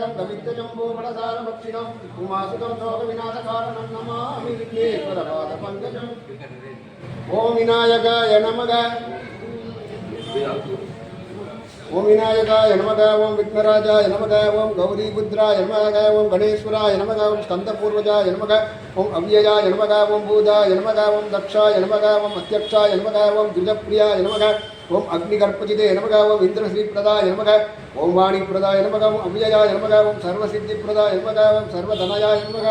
தம் கவித்தஜம்போபடசார பக்ஷிணம் உமாசுதம் சோக விநாச காரணம் நமாமி விக்னேஸ்வரபாத பங்கஜம் ஓம் விநாயகாய நமக. ஓம் விநாயகாய நமக. ஓம் விக்னராஜாய நமக. ஓம் கௌரி புத்ராய நமக. ஓம் கணேஸ்வராய நமக. ஓம் ஸ்கந்தபூர்வஜாய நமக. ஓம் அவ்யயாய நமக. ஓம் பூதாய நமக. ஓம் தக்ஷாய நமக. ஓம் அத்தியக்ஷாய நமக. ஓம் துஜப்பிரியாய நமக. ஓம் அக்னிகர்ப்பஜிதே நமக ஓம் இந்திரஸ்ரீபிரதாய நமக ஓம் வாணிப்பிரதாய நமக ஓம் அவ்யயாய நமக ஓம் சர்வசித்திப்பிரதாய நமக ஓம் சர்வதனயாய நமக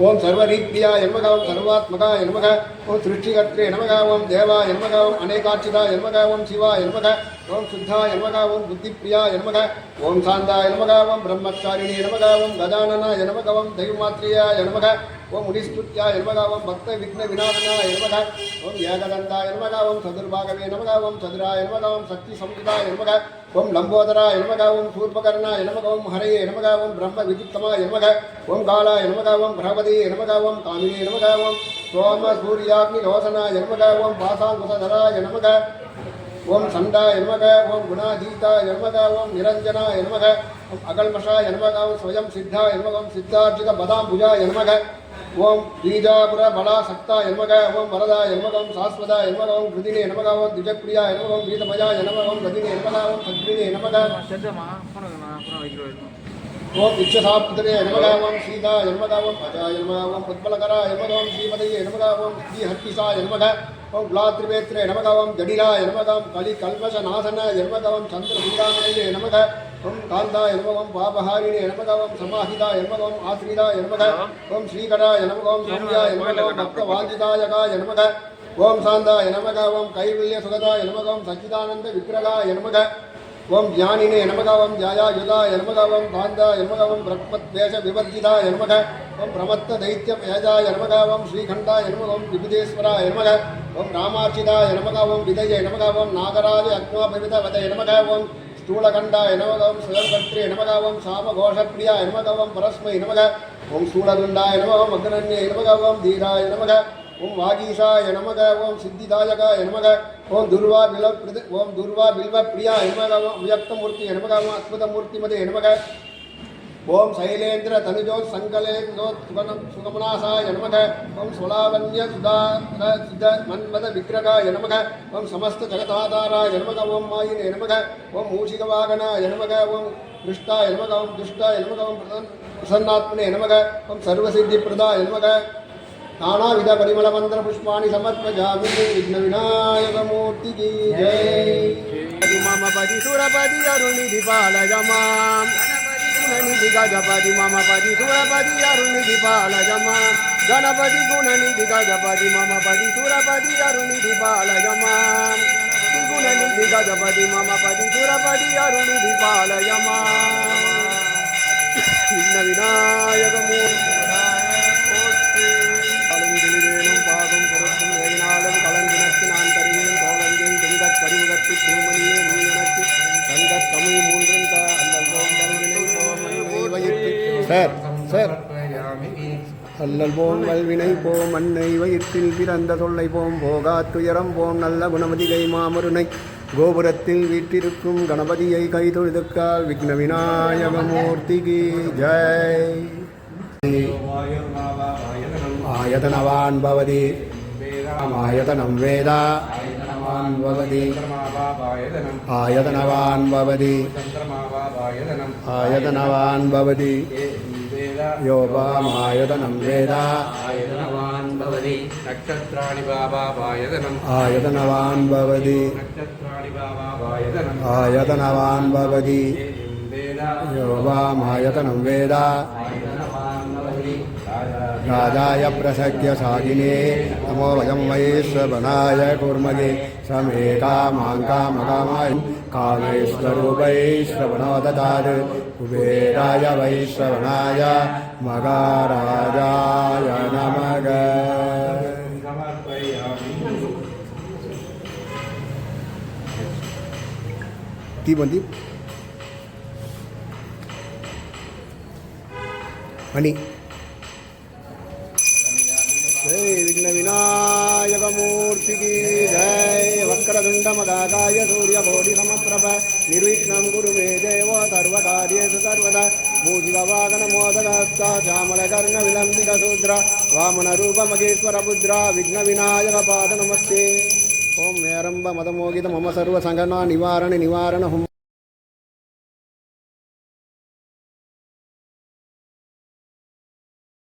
ஓம் சர்வரீப்ரியாய நமக ஓம் சர்வாத்மகாய நமக ஓம் சிருஷ்டிகர்த்தே நமக ஓம் தேவாய நமக ஓம் அநேகாட்சிதாய நமக ஓம் சிவாய நமக ஓம் சுத்தாய நமக ஓம் புத்திப்பிரியாய நமக ஓம் சாந்தாய நமக ஓம் பிரம்மச்சாரிணி நமக ஓம் கஜானனாய நமக ஓம் தெய்வமாத்ரியாய நமக ஓம் முனிஸ்துத்யாய நமக பக்த விக்ன விநாதனாய நமக ஓம் ஏகதந்தா நமக சதுர்பாகவே நமகாவம் சதுரா சதுராய சக்தி சமுதா நமக ஓம் லம்போதரா நமக ஓம் சூர்பகர்ணாய நமக ஓம் பிரம்ம விதித்தமா நமக ஓம் காலா நமக பிரபதி பிரபதியே காமினி ஓம் சோம சூர்யாக்னி லோசனாய நமக பாசாங்குசதரா பாசாங்குசதராய ஓம் சண்டா நமக ஓம் குணாதீதா நமக ஓம் நிரஞ்சனா நமக ஓம் அகல்மஷா நமக ஓம் ஸ்வயம் சித்தா நமக சித்தார்ஜித பதாம்புஜா நமக ஓம் பீஜாபுர ஓம் வரதாய நமக ஓம் சாஸ்வதாய நமக ஓம் கிருதினே நமக ஓம் திஜப்பிரியாய நமக ஓம் கீதமயாய நமக ஓம் கதினே போனங்கண்ணா அப்புறம் வைக்கிறோம் ஓம் இச்சசாப்தரே ஓம் அஜாய நமக ஓம் உத்பலகராய நமக ஓம் ஸ்ரீமதையே நமக ஓம் ஸ்ரீஹர்த்திசாய நமக ஓம் குலாத்ரிவேத்ரே ஜடிலாய நமக ஓம் கலி கல்மஷ நாசனாய நமக ஓம் சந்திர சூடாமணியே நமக ஓம் காந்தாய நமக ஓம் பாபஹாரிணே நமக ஓம் சமாஹிதாய நமக ஓம் ஸ்ரீகடா நமக சௌமியா ஸ்ரீகராய பக்த வாஞ்சிதாயகா நமக ஓம் சாந்தா எனமக ஓம் கைவல்ய சுகதா எனமகம் சச்சிதானந்த விக்கிரகாய எனமக ஓம் ஜானினி நமக ஜாயா யுதா நமக காந்தா காந்தாய நமக ஓம் பிரக்மத்வேஷ விவர்ஜிதாய நமக ஓம் பிரமத்த தைத்திய ஏஜாய நமக ஸ்ரீகண்டா எனமகம் விபுதேஸ்வரா எனமக ஓம் ராமார்ச்சிதாய நமக விதய நமக ஓம் நாகராஜ அக்னோபவித வத நமக ஓம் ஸ்தூலகண்டாய நமக ஓம் சுயங்கர்த்ரே நமக ஓம் சாமகோஷப்பிரியாய நமக பரஸ்மை நமக ஓம் ஸ்தூலகுண்டாய நமக ஓம் அக்னன்யே நமக ஓம் தீராய நமக ஓம் வாகீஷாய நமக ஓம் சித்திதாயகாய நமக ஓம் துர்வா பில ஓம் துர்வா பில்வ பிரியா நமக ஓம் அவ்யக்தமூர்த்தி நமக ஓம் அத்புதமூர்த்திமதே நமக ஓம் சைலேந்திர தனுஜோ சங்கலேந்தோ சுகனம் சுகமனாசாய நமக. ஓம் சுலாவன்ய சுதார சித மன்மத விக்கிரகாய நமக. ஓம் சமஸ்த ஜகதாதாராய நமக. ஓம் மாயினே நமக. ஓம் மூஷிகவாகனாய நமக. ஓம் கிருஷ்டாய நமக. ஓம் துஷ்டாய நமக. ஓம் பிரசன்னாத்மனே நமக. ஓம் சர்வசித்தி பிரதாய நமக. நானாவித பரிமள மந்திர புஷ்பாணி சமர்ப்பஜாமி விக்ன விநாயகமூர்த்தி ஜெய். மம பதி சுரபதி அருணிதி பாலகமாம். గుణనిధి గజపతి మమ పది దూరపతి అరుణిధి పాలజమ గణపతి గుణనిధి గజపతి మమ పది దూరపతి అరుణిధి పాలజమ గుణనిధి గజపతి మమ పది దూరపతి అరుణిధి పాలజమ విఘ్న వినాయకము சார் சார். அல்லல் போம் வல்வினை போம் மண்ணை வயிற்றில் பிறந்த தொல்லை போம் போகா துயரம் போம் நல்ல குணமதிகை மாமருனை கோபுரத்தில் வீற்றிருக்கும் கணபதியை கைதொழுதுக்கால் விக்ன விநாயகமூர்த்திக்கு ஜெய். ஆயதனவான் பவதி. ஆயதனம் வேதா. ஆயதனவான் பவதி. आयतनवान् भवति। यो वामायतनं वेद। आयतनवान् भवति। नक्षत्राणि वावायतनम् आयतनवान् भवति। नक्षत्राणि वावायतनम् आयतनवान् भवति। यो वामायतनं वेद। राजाय प्रसज्ञसाधिने नमो वयं वये स्वनाय कुर्मदे समे कामाङ्कामकामाय कामेश्वरूपैश्रवणो ददात् कुबेराय वैश्रवणाय मगाराजाय नमः समर्पयामि தீபந்தி மணி ஜெய் விக்ன యుగమూర్తికి జయ వక్రదుండమదాకాయ సూర్యకోటి సమప్రభ నిర్విఘ్నం గురు మే దేవ సర్వకార్యేషు సర్వదా మూజిగవాగనమోదగాస్త శ్యామలకర్ణ విలంబిక శూద్ర వామన రూపమగేశ్వర పుద్ర విఘ్న వినాయక పాద నమస్తే ఓం మేరంబ మదమోగిత మమ సర్వ సంగనా నివారణ నివారణ హుం